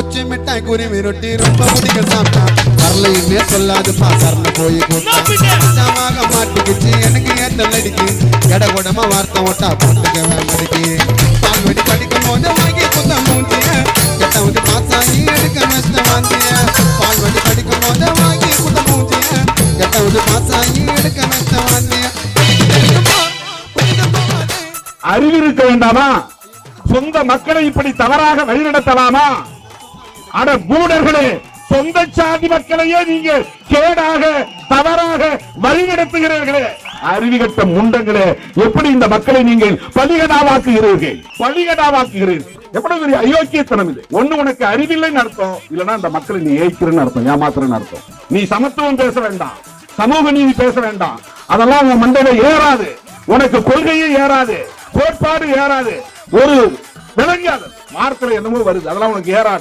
குச்சி மிட்டாய் குருவி ரொட்டி ரொம்ப பிடிக்கும் சாப்பிட்டா வரலையுமே சொல்லாதுப்பா சரண போய் கூட்டாமாக மாட்டிக்கிச்சு எனக்கு ஏத்தல் அடிக்கு. எட கூடமா வார்த்தை ஓட்டா போட்டுக்க வேண்டிக்கு பால் வெடி படிக்கும் போது வாங்கி குத்த மூஞ்சிய. கெட்ட வந்து பாசாங்கி எடுக்க நஷ்ட வாந்திய பால் வெடி படிக்கும் போது வாங்கி குத்த மூஞ்சிய. கெட்ட வந்து பாசாங்கி எடுக்க நஷ்ட வாந்திய அறிவு இருக்க வேண்டாமா? சொந்த மக்களை இப்படி தவறாக வழிநடத்தலாமா? அட மூடர்களே சொந்த சாதி மக்களையே நீங்க கேடாக தவறாக வழிநடத்துகிறீர்களே. அறிவிகட்ட முண்டங்களே எப்படி இந்த மக்களை நீங்கள் பலிகடாவாக்குகிறீர்கள்? பலிகடாவாக்குகிறீர்கள். எவ்வளவு பெரிய அயோக்கியத்தனம் இது. ஒண்ணு உனக்கு அறிவில்லைன்னு அர்த்தம் இல்லைன்னா இந்த மக்களை நீ ஏய்க்கிறன்னு அர்த்தம் ஏமாத்துறன்னு அர்த்தம். நீ சமத்துவம் பேச வேண்டாம் சமூக நீதி பேச வேண்டாம். அதெல்லாம் உன் மண்டையில ஏறாது. உனக்கு கொள்கையே ஏறாது கோட்பாடு ஏறாது. ஒரு விளங்காது வார்த்தை என்னமோ வருது அதெல்லாம் உனக்கு ஏறாது.